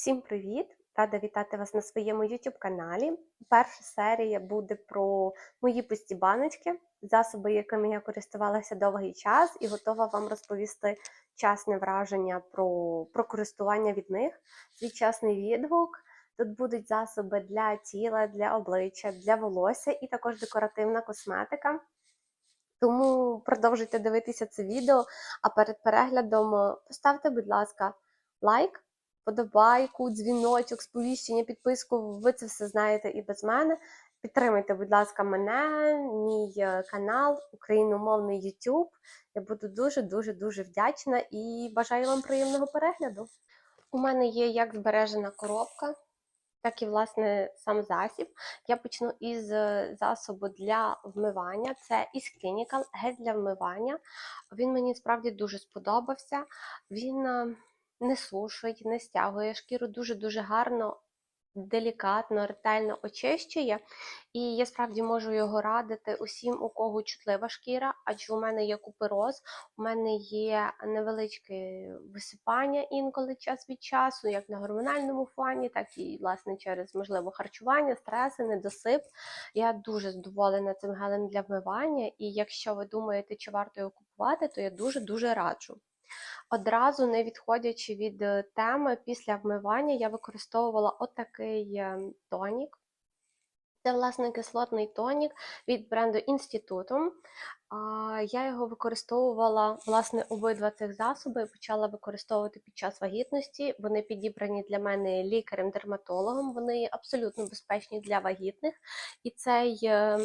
Всім привіт! Рада вітати вас на своєму YouTube каналі. Перша серія буде про мої пусті баночки, засоби, якими я користувалася довгий час, і готова вам розповісти чесне враження про, про користування від них, свій чесний відгук. Тут будуть засоби для тіла, для обличчя, для волосся і також декоративна косметика. Тому продовжуйте дивитися це відео. А перед переглядом е, поставте, будь ласка, лайк, подобайку, дзвіночок, сповіщення, підписку. Ви це все знаєте і без мене. Підтримайте, будь ласка, мене, мій е, канал, україномовний YouTube. Я буду дуже дуже вдячна і бажаю вам приємного перегляду. У мене є як збережена коробка, так і власне сам засіб. Я почну із е, засобу для вмивання. Це із Clinical гель для вмивання. Він мені справді дуже сподобався. Він е, не сушить, не стягує шкіру, дуже-дуже гарно, делікатно, ретельно очищує. І я справді можу його радити усім, у кого чутлива шкіра, адже у мене є купероз, у мене є невеличке висипання інколи час від часу, як на гормональному фоні, так і власне через можливо харчування, стреси, недосип. Я дуже задоволена цим гелем для вмивання, і якщо ви думаєте, чи варто його купувати, то я дуже-дуже раджу. Одразу не відходячи від е, теми, після вмивання я використовувала отакий е, тонік. Це, власне, кислотний тонік від бренду Інститутум. Я його використовувала, власне, обидва цих засоби почала використовувати під час вагітності. Вони підібрані для мене лікарем-дерматологом, вони абсолютно безпечні для вагітних. І цей е,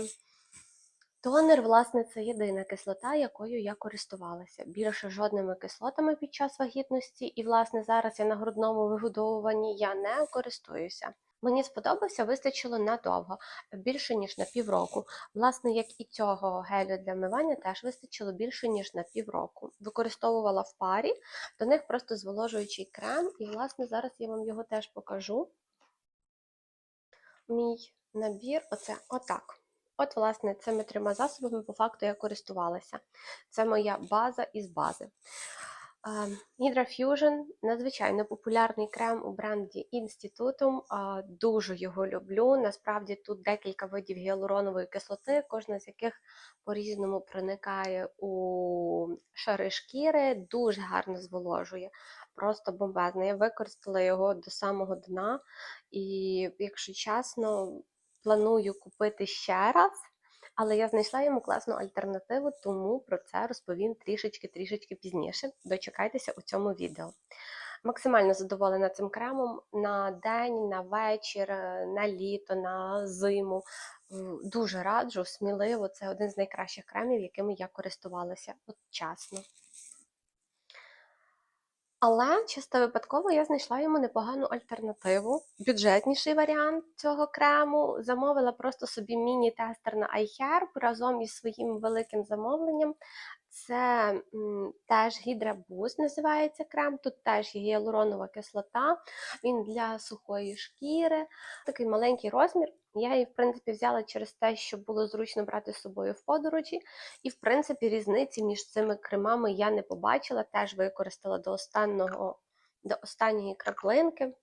Тонер, власне, це єдина кислота, якою я користувалася. Більше жодними кислотами під час вагітності, і, власне, зараз я на грудному вигодовуванні я не користуюся. Мені сподобався, вистачило надовго, більше ніж на півроку. Власне, як і цього гелю для вмивання, теж вистачило більше ніж на півроку. Використовувала в парі, до них просто зволожуючий крем, і, власне, зараз я вам його теж покажу. Мій набір, оце отак. От, власне, цими трьома засобами по факту я користувалася. Це моя база із бази. Hydra Fusion надзвичайно популярний крем у бренді Institutum. Дуже його люблю. Насправді тут декілька видів гіалуронової кислоти, кожна з яких по-різному проникає у шари шкіри, дуже гарно зволожує. Просто бомбезно. Я використала його до самого дна, і, якщо чесно, планую купити ще раз, але я знайшла йому класну альтернативу, тому про це розповім трішечки-трішечки пізніше. Дочекайтеся у цьому відео. Максимально задоволена цим кремом на день, на вечір, на літо, на зиму. Дуже раджу, сміливо, це один з найкращих кремів, якими я користувалася от чесно. Але чисто випадково я знайшла йому непогану альтернативу, бюджетніший варіант цього крему. Замовила просто собі міні-тестер на iHerb разом із своїм великим замовленням. Це м, теж гідрабуз називається крем. Тут теж є гіалуронова кислота, він для сухої шкіри, такий маленький розмір. Я її, в принципі, взяла через те, що було зручно брати з собою в подорожі. І, в принципі, різниці між цими кремами я не побачила, теж використала до останнього, до останньої краплинки.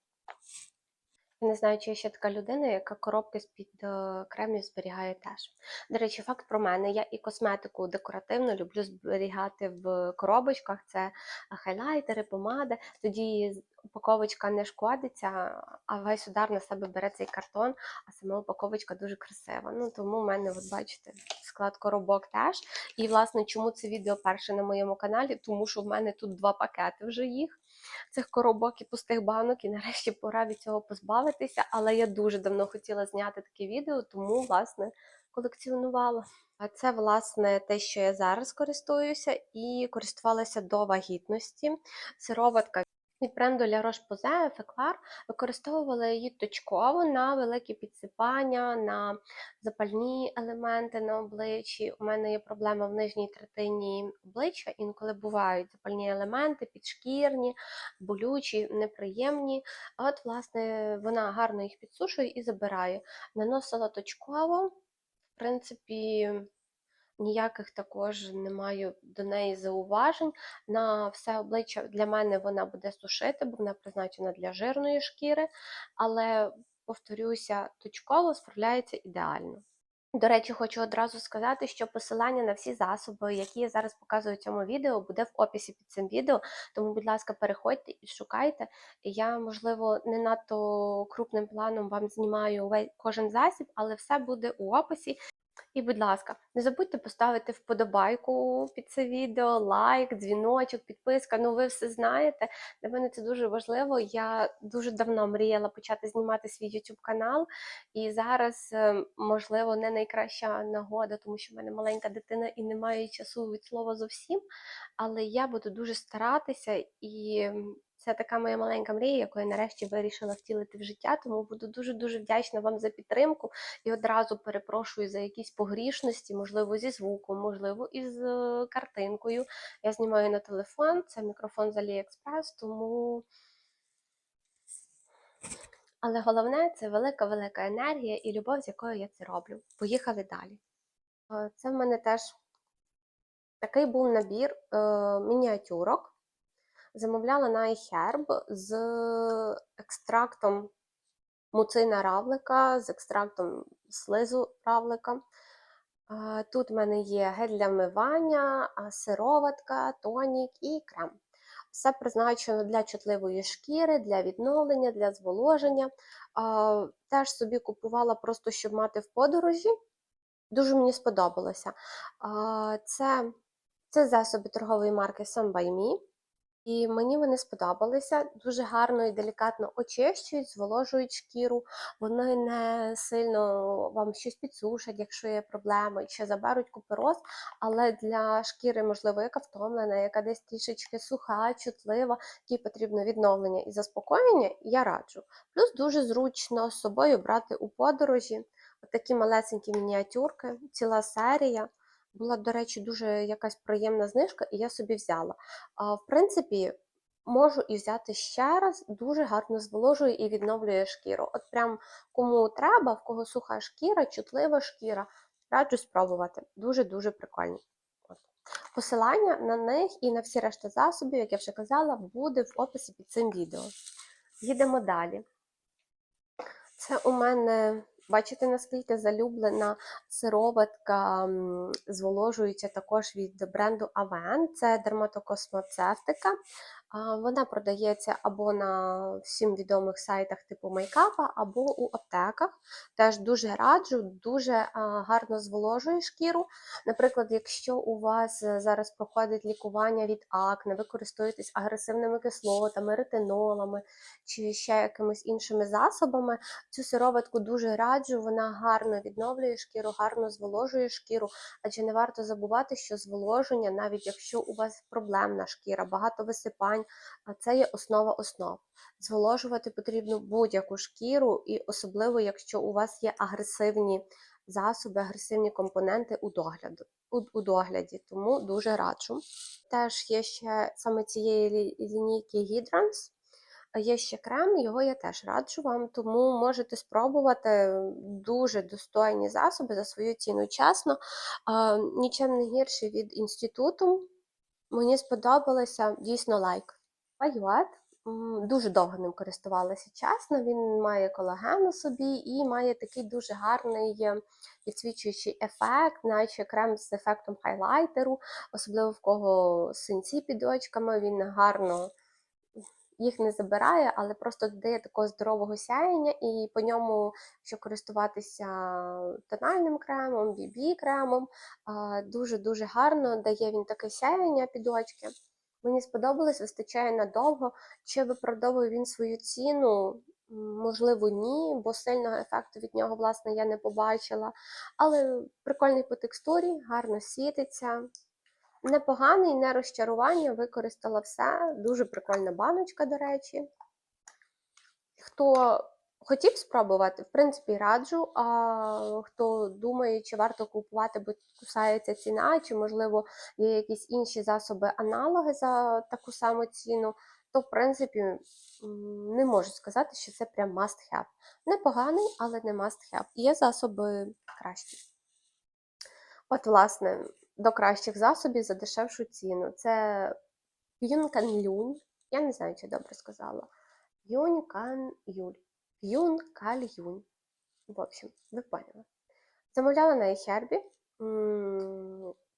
Я не знаю, чи є ще така людина, яка коробки з-під е, кремів зберігає теж. До речі, факт про мене. Я і косметику декоративно люблю зберігати в коробочках. Це хайлайтери, помади. Тоді упаковочка не шкодиться, а весь удар на себе бере цей картон, а сама упаковочка дуже красива. Ну Тому в мене, от бачите, склад коробок теж. І, власне, чому це відео перше на моєму каналі? Тому що в мене тут два пакети вже їх цих коробок і пустих банок, і нарешті пора від цього позбавитися. Але я дуже давно хотіла зняти таке відео, тому, власне, колекціонувала. А це, власне, те, що я зараз користуюся, і користувалася до вагітності. Сироватка від бренду La Roche-Posay Effeclar використовувала її точково на великі підсипання, на запальні елементи на обличчі. У мене є проблема в нижній третині обличчя, інколи бувають запальні елементи, підшкірні, болючі, неприємні. От, власне, вона гарно їх підсушує і забирає. Наносила точково, в принципі. Ніяких також не маю до неї зауважень. На все обличчя для мене вона буде сушити, бо вона призначена для жирної шкіри, але, повторюся, точково справляється ідеально. До речі, хочу одразу сказати, що посилання на всі засоби, які я зараз показую в цьому відео, буде в описі під цим відео. Тому, будь ласка, переходьте і шукайте. Я, можливо, не надто крупним планом вам знімаю кожен засіб, але все буде у описі. І, будь ласка, не забудьте поставити вподобайку під це відео, лайк, дзвіночок, підписка. Ну, ви все знаєте. Для мене це дуже важливо. Я дуже давно мріяла почати знімати свій YouTube канал, і зараз, е, можливо, не найкраща нагода, тому що в мене маленька дитина і немає часу від слова зовсім. Але я буду дуже старатися і. Це така моя маленька мрія, яку я нарешті вирішила втілити в життя, тому буду дуже-дуже вдячна вам за підтримку і одразу перепрошую за якісь погрішності, можливо, зі звуком, можливо, із е, картинкою. Я знімаю на телефон, це мікрофон з AliExpress, тому. Але головне це велика-велика енергія і любов, з якою я це роблю. Поїхали далі. Е, Це в мене теж такий був набір е, мініатюрок. Замовляла на iHerb з екстрактом муцина равлика, з екстрактом слизу равлика. Тут в мене є гель для вмивання, сироватка, тонік і крем. Все призначено для чутливої шкіри, для відновлення, для зволоження. Теж собі купувала просто, щоб мати в подорожі. Дуже мені сподобалося. Це, це засоби торгової марки Some by Me. І мені вони сподобалися. Дуже гарно і делікатно очищують, зволожують шкіру. Вони не сильно вам щось підсушать, якщо є проблеми, чи заберуть купероз. Але для шкіри, можливо, яка втомлена, яка десь трішечки суха, чутлива, якій потрібно відновлення і заспокоєння, я раджу. Плюс дуже зручно з собою брати у подорожі. Такі малесенькі мініатюрки, ціла серія. Була, до речі, дуже якась приємна знижка, і я собі взяла. А, в принципі, можу і взяти ще раз, дуже гарно зволожує і відновлює шкіру. От прям кому треба, в кого суха шкіра, чутлива шкіра, раджу спробувати. Дуже-дуже прикольні. Посилання на них і на всі решта засобів, як я вже казала, буде в описі під цим відео. Їдемо далі. Це у мене, бачите, наскільки залюблена сироватка зволожується також від бренду Aven. Це дерматокосмоцевтика. Вона продається або на всім відомих сайтах типу мейкапа, або у аптеках. Теж дуже раджу, дуже гарно зволожує шкіру. Наприклад, якщо у вас е, зараз проходить лікування від акне, ви користуєтесь агресивними кислотами, ретинолами чи ще якимись іншими засобами, цю сироватку дуже раджу, вона гарно відновлює шкіру, гарно зволожує шкіру, адже не варто забувати, що зволоження, навіть якщо у вас проблемна шкіра, багато висипань, а це є основа основ. Зволожувати потрібно будь-яку шкіру, і особливо, якщо у вас є агресивні засоби, агресивні компоненти у догляду. У, догляді, тому дуже раджу. Теж є ще саме цієї лінійки Hydrance. А Є ще крем, його я теж раджу вам, тому можете спробувати дуже достойні засоби за свою ціну. Чесно, нічим не гірше від інституту. Мені сподобалося дійсно лайк. Паюет. Дуже довго ним користувалася чесно. Він має колаген у собі і має такий дуже гарний е, відсвічуючий ефект, наче крем з ефектом хайлайтеру, особливо в кого синці під очками, він гарно їх не забирає, але просто додає такого здорового сяєння, і по ньому, якщо користуватися тональним кремом, BB кремом, дуже-дуже гарно дає він таке сяєння під очки. Мені сподобалось, вистачає надовго. Чи виправдовує він свою ціну? Можливо, ні, бо сильного ефекту від нього, власне, я не побачила. Але прикольний по текстурі, гарно світиться. Непоганий, не розчарування, використала все. Дуже прикольна баночка, до речі. Хто хотів спробувати, в принципі, раджу. А хто думає, чи варто купувати, бо кусається ціна, чи, можливо, є якісь інші засоби аналоги за таку саму ціну, то, в принципі, не можу сказати, що це прям must have. Непоганий, але не must have. Є засоби кращі. От, власне, до кращих засобів за дешевшу ціну. Це П'юнканлюнь. Я не знаю, чи добре сказала. П'юнканюль. П'юнкальюнь. В общем, ви поняли. Замовляла на iHerb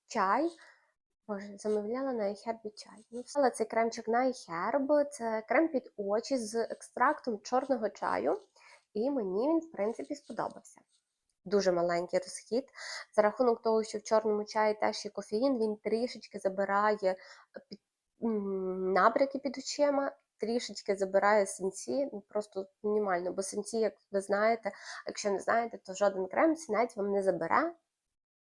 чай. Боже, замовляла на iHerb чай. Взяла цей кремчик на iHerb. Це крем під очі з екстрактом чорного чаю. І мені він, в принципі, сподобався. Дуже маленький розхід. За рахунок того, що в чорному чаї теж є кофеїн, він трішечки забирає під, набряки під очима, трішечки забирає синці, ну просто мінімально. Бо синці, як ви знаєте, якщо не знаєте, то жоден крем синець вам не забере.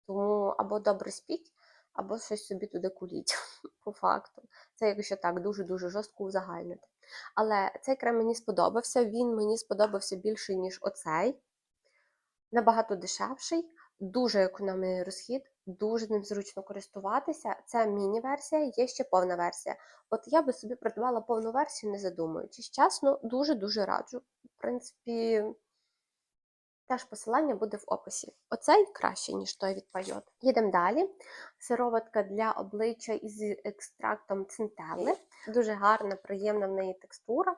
Тому або добре спіть, або щось собі туди куліть, по факту. Це якщо так дуже-дуже жорстко узагальнити. Але цей крем мені сподобався, він мені сподобався більше, ніж оцей. Набагато дешевший, дуже економний розхід, дуже ним зручно користуватися. Це міні-версія, є ще повна версія. От я би собі придбала повну версію, не задумуючись. Чесно, дуже-дуже раджу. В принципі, теж посилання буде в описі. Оцей краще, ніж той від Пайот. Їдемо далі. Сироватка для обличчя із екстрактом цинтелли. Дуже гарна, приємна в неї текстура.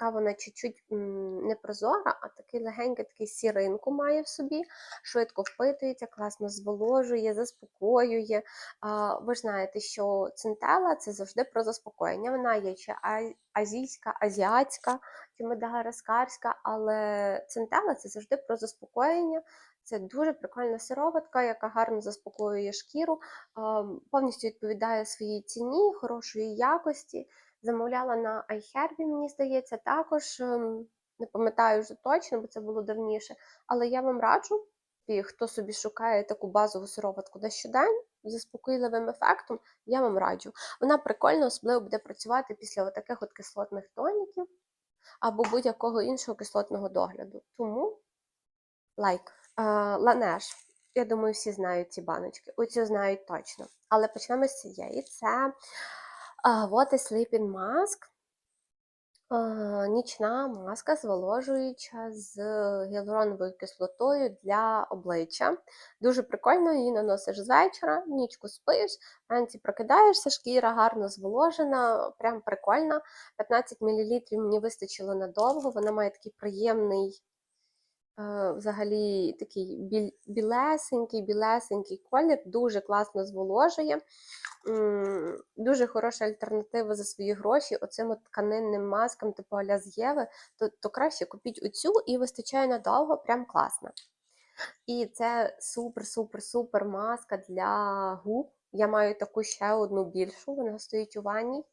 Така вона чуть-чуть не прозора, а такий легенький такий сіринку має в собі, швидко впитується, класно зволожує, заспокоює. Ви ж знаєте, що цинтела це завжди про заспокоєння. Вона є а- азійська, азіатська, чи мадагаскарська, але цинтела це завжди про заспокоєння. Це дуже прикольна сироватка, яка гарно заспокоює шкіру, повністю відповідає своїй ціні, хорошої якості. Замовляла на iHerb, мені здається, також ем, не пам'ятаю вже точно, бо це було давніше. Але я вам раджу, і хто собі шукає таку базову сироватку на щодень з заспокійливим ефектом, я вам раджу. Вона прикольно, особливо буде працювати після таких от кислотних тоніків або будь-якого іншого кислотного догляду. Тому лайк. Е, Ланеш. Я думаю, всі знають ці баночки. Оцю знають точно. Але почнемо з цієї. Це What is Sleeping Mask. Нічна маска зволожуюча з гіалуроновою кислотою для обличчя. Дуже прикольно, її наносиш з вечора, нічку спиш, вранці прокидаєшся, шкіра гарно зволожена, прям прикольна. 15 мл мені вистачило надовго, вона має такий приємний, взагалі такий білесенький, білесенький колір, дуже класно зволожує. Дуже хороша альтернатива за свої гроші оцим от тканинним маскам, типу аля з Єви, то, то краще купіть оцю і вистачає надовго, прям класно. І це супер-супер-супер маска для губ. Я маю таку ще одну більшу, вона стоїть у ванні.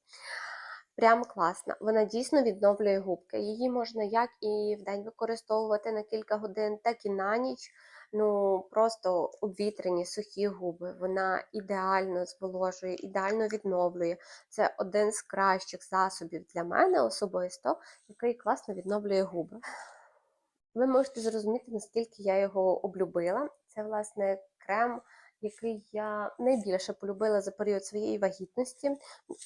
Прям класна. Вона дійсно відновлює губки. Її можна як і в день використовувати на кілька годин, так і на ніч. Ну просто обвітрені сухі губи. Вона ідеально зволожує, ідеально відновлює. Це один з кращих засобів для мене особисто, який класно відновлює губи. Ви можете зрозуміти, наскільки я його облюбила. Це, власне, крем, який я найбільше полюбила за період своєї вагітності.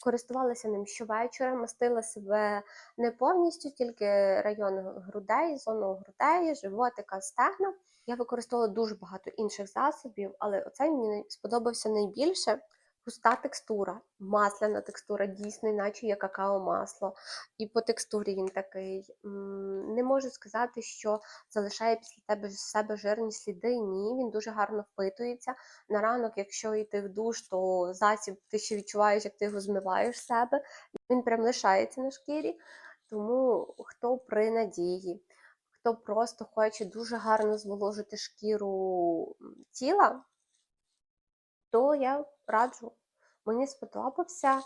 Користувалася ним щовечора, мастила себе не повністю, тільки район грудей, зону грудей, животика, стегна. Я використовувала дуже багато інших засобів, але оцей мені сподобався найбільше. Густа текстура, масляна текстура, дійсно, наче є какао-масло. І по текстурі він такий. Не можу сказати, що залишає після тебе себе жирні сліди. Ні, він дуже гарно впитується. На ранок, якщо йти в душ, то засіб ти ще відчуваєш, як ти його змиваєш з себе. Він прям лишається на шкірі. Тому хто при надії, хто просто хоче дуже гарно зволожити шкіру тіла, то я раджу. Мені сподобався.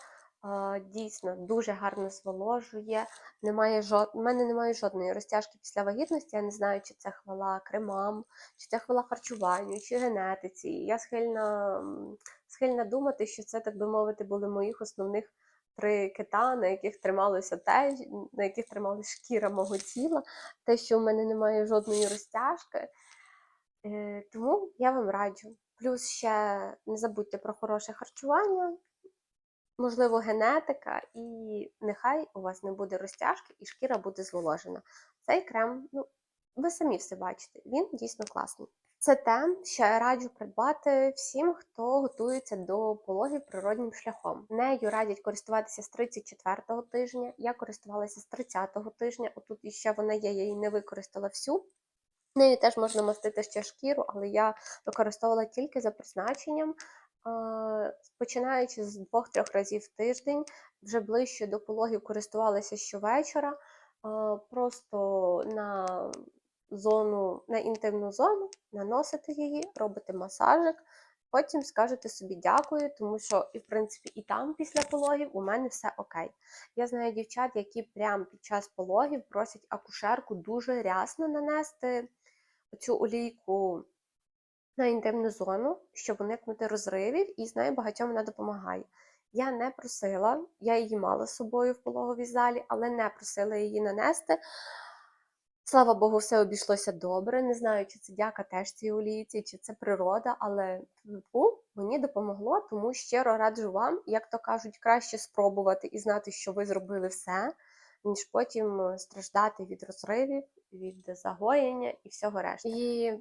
Дійсно, дуже гарно зволожує. Немає жод... У мене немає жодної розтяжки після вагітності. Я не знаю, чи це хвала кремам, чи це хвала харчуванню, чи генетиці. Я схильна, схильна думати, що це, так би мовити, були моїх основних три кита, на яких трималося те, на яких трималася шкіра мого тіла, те, що в мене немає жодної розтяжки. Е, Тому я вам раджу. Плюс ще не забудьте про хороше харчування, можливо, генетика, і нехай у вас не буде розтяжки і шкіра буде зволожена. Цей крем, ну, ви самі все бачите, він дійсно класний. Це те, що я раджу придбати всім, хто готується до пологів природнім шляхом. Нею радять користуватися з 34-го тижня. Я користувалася з 30-го тижня. Отут іще вона є, я її не використала всю. Нею теж можна мастити ще шкіру, але я використовувала тільки за призначенням. Починаючи з двох-трьох разів в тиждень, вже ближче до пологів користувалася щовечора. Просто на зону, на інтимну зону, наносите її, робите масажик, потім скажете собі дякую, тому що, і в принципі, і там після пологів у мене все окей. Я знаю дівчат, які прямо під час пологів просять акушерку дуже рясно нанести цю олійку на інтимну зону, щоб уникнути розривів, і знаю, багатьом вона допомагає. Я не просила, я її мала з собою в пологовій залі, але не просила її нанести. Слава Богу, все обійшлося добре. Не знаю, чи це дяка теж цій олійці, чи це природа, але тьфу, мені допомогло, тому щиро раджу вам, як то кажуть, краще спробувати і знати, що ви зробили все, ніж потім страждати від розривів, від загоєння і всього решти. І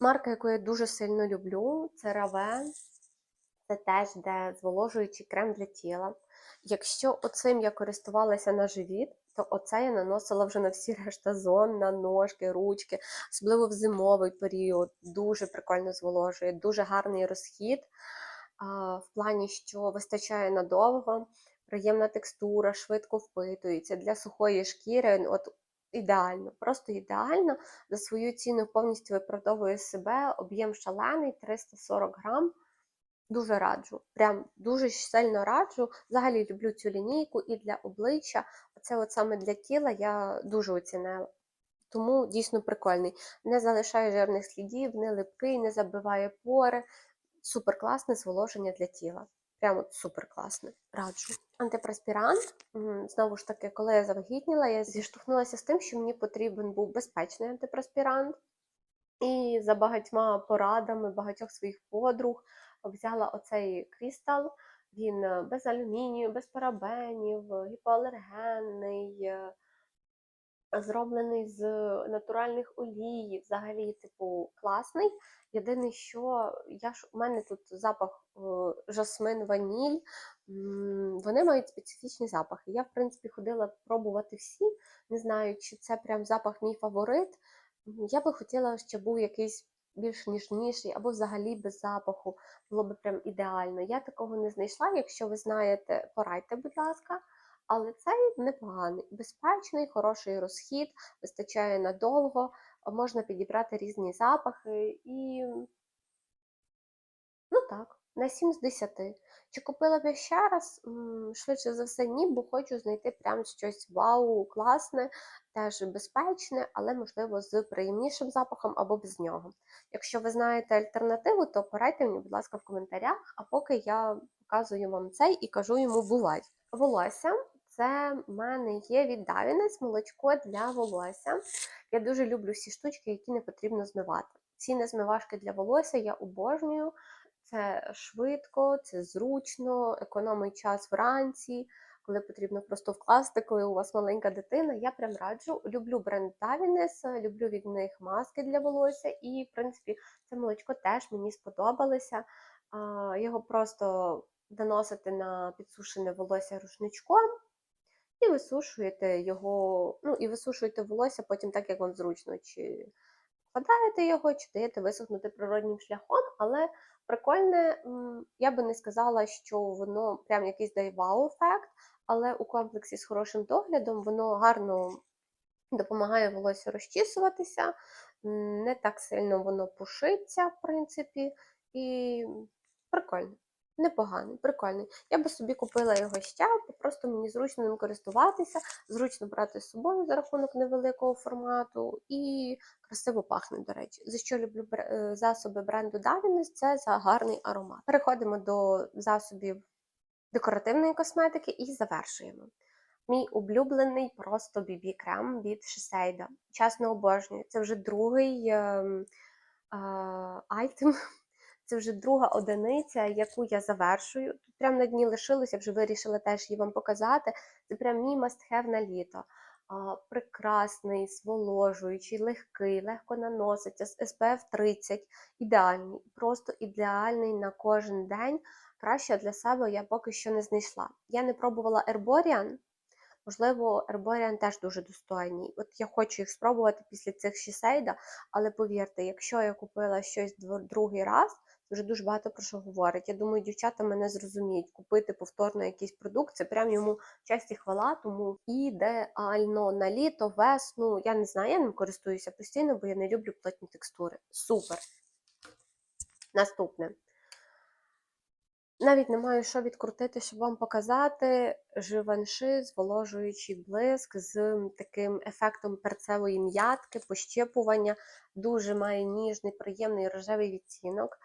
марка, яку я дуже сильно люблю, це Раве. Це теж де зволожуючий крем для тіла. Якщо оцим я користувалася на живіт, то оце я наносила вже на всі решта зон, на ножки, ручки, особливо в зимовий період. Дуже прикольно зволожує, дуже гарний розхід. В плані, що вистачає надовго, приємна текстура, швидко впитується. Для сухої шкіри от ідеально, просто ідеально. За свою ціну повністю виправдовує себе. Об'єм шалений 340 грам. Дуже раджу, прям дуже сильно раджу. Взагалі люблю цю лінійку і для обличчя. Оце от саме для тіла я дуже оцінила. Тому дійсно прикольний. Не залишає жирних слідів, не липкий, не забиває пори. Супер класне зволоження для тіла. Прямо супер класне. Раджу. Антипреспірант. Знову ж таки, коли я завагітніла, я зіштовхнулася з тим, що мені потрібен був безпечний антипреспірант. І за багатьма порадами багатьох своїх подруг взяла оцей крістал. Він е, без алюмінію, без парабенів, гіпоалергенний, е, зроблений з натуральних олій. Взагалі, типу, класний. Єдине, що я ж у мене тут запах е, жасмин, ваніль. Вони мають специфічні запахи. Я, в принципі, ходила пробувати всі. Не знаю, чи це прям запах мій фаворит. Я би хотіла, щоб був якийсь більш ніжніший або взагалі без запаху. Було б прям ідеально. Я такого не знайшла. Якщо ви знаєте, порадьте, будь ласка. Але цей непоганий, безпечний, хороший розхід, вистачає надовго, можна підібрати різні запахи і. Ну так, на 7 з 10. Чи купила б я ще раз? Швидше за все, ні, бо хочу знайти прям щось вау, класне, теж безпечне, але можливо з приємнішим запахом або без нього. Якщо ви знаєте альтернативу, то порадьте мені, будь ласка, в коментарях, а поки я показую вам цей і кажу йому бувай. Волосся. Це в мене є від Davines молочко для волосся. Я дуже люблю всі штучки, які не потрібно змивати. Ці незмивашки для волосся я обожнюю. Це швидко, це зручно, економить час вранці, коли потрібно просто вкласти, коли у вас маленька дитина. Я прям раджу. Люблю бренд Davines, люблю від них маски для волосся, і, в принципі, це молочко теж мені сподобалося. Його просто наносити на підсушене волосся рушничком. І висушуєте його, ну і висушуєте волосся потім так, як вам зручно, чи вкладаєте його, чи даєте висохнути природнім шляхом, але прикольне, я би не сказала, що воно прям якийсь дає вау-ефект, але у комплексі з хорошим доглядом воно гарно допомагає волосся розчісуватися, не так сильно воно пушиться, в принципі, і прикольно. Непоганий, прикольний. Я би собі купила його ще, просто мені зручно ним користуватися, зручно брати з собою за рахунок невеликого формату і красиво пахне, до речі. За що люблю е, засоби бренду Davines, це за гарний аромат. Переходимо до засобів декоративної косметики і завершуємо. Мій улюблений просто BB крем від Shiseido. Чесно обожнюю. Це вже другий ем, е, айтем. Це вже друга одиниця, яку я завершую. Тут прямо на дні лишилося, вже вирішила теж її вам показати. Це прям мій must-have на літо. а, прекрасний, зволожуючий, легкий, легко наноситься з SPF 30, ідеальний, просто ідеальний на кожен день. Краще для себе я поки що не знайшла. Я не пробувала Herborian, можливо, Herborian теж дуже достойний. От я хочу їх спробувати після цих Шісейда, але повірте, якщо я купила щось другий раз, вже дуже багато про що говорить. Я думаю, дівчата мене зрозуміють. Купити повторно якийсь продукт, це прям йому честь і хвала, тому ідеально на літо, весну. Я не знаю, я ним користуюся постійно, бо я не люблю плотні текстури. Супер. Наступне. Навіть не маю що відкрутити, щоб вам показати. Живанши, зволожуючий блиск з таким ефектом перцевої м'ятки, пощепування. Дуже має ніжний, приємний рожевий відтінок.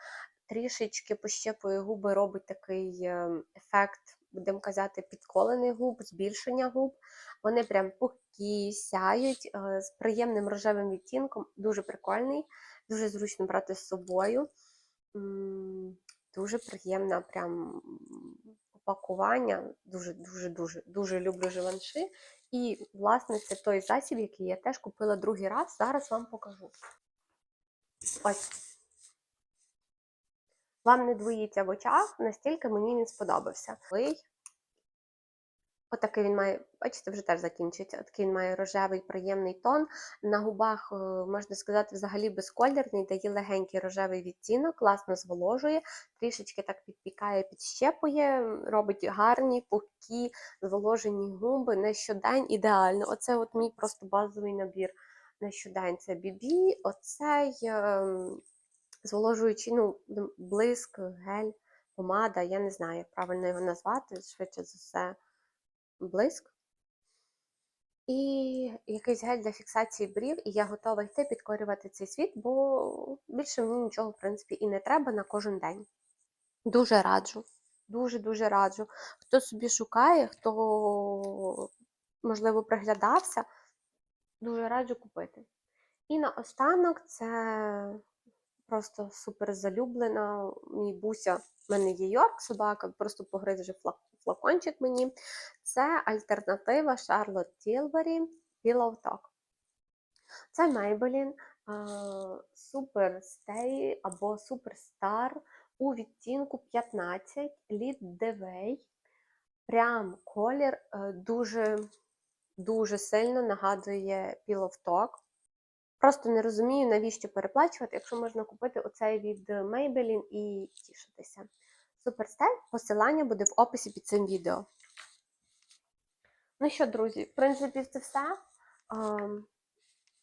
Трішечки пощепує губи, робить такий е, ефект, будемо казати, підколений губ, збільшення губ. Вони прям пухкі, сяють е, з приємним рожевим відтінком. Дуже прикольний, дуже зручно брати з собою. Дуже приємне прям упакування. Дуже, дуже, дуже, дуже люблю живанши. І, власне, це той засіб, який я теж купила другий раз. Зараз вам покажу. Ось. Вам не двоїться в очах, настільки мені він сподобався. Отакий він має, бачите, вже теж закінчується. Такий він має рожевий, приємний тон. На губах, е, можна сказати, взагалі безколірний, дає легенький рожевий відтінок, класно зволожує, трішечки так підпікає, підщепує, робить гарні, пухкі, зволожені губи на щодень ідеально. Оце от мій просто базовий набір на щодень. Це BB, оцей ем, зволожуючий, ну, блиск, гель, помада, я не знаю, як правильно його назвати, швидше за все блиск. І якийсь гель для фіксації брів, і я готова йти підкорювати цей світ, бо більше мені нічого, в принципі, і не треба на кожен день. Дуже раджу. Дуже-дуже раджу. Хто собі шукає, хто, можливо, приглядався, дуже раджу купити. І наостанок це просто супер залюблена. Мій буся, в мене є Йорк, собака, просто погриз вже флакончик мені. Це альтернатива Charlotte Tilbury Pillow Talk. Це Maybelline Super Stay або Superstar у відтінку 15 Lead the Way. Прям колір е, дуже, дуже сильно нагадує Pillow Talk. Просто не розумію, навіщо переплачувати, якщо можна купити оцей від Maybelline і тішитися. Суперстель, посилання буде в описі під цим відео. Ну що, друзі, в принципі, це все. Ем,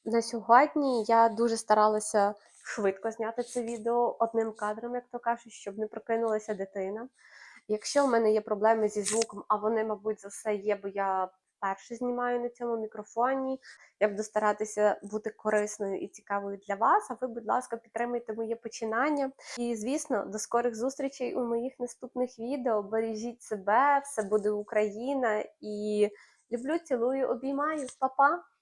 На сьогодні я дуже старалася швидко зняти це відео одним кадром, як то кажуть, щоб не прокинулася дитина. Якщо в мене є проблеми зі звуком, а вони, мабуть, за все є, бо я вперше знімаю на цьому мікрофоні. Я буду старатися бути корисною і цікавою для вас. А ви, будь ласка, підтримайте моє починання. І, звісно, до скорих зустрічей у моїх наступних відео. Бережіть себе, все буде Україна і люблю, цілую, обіймаю, Па-па!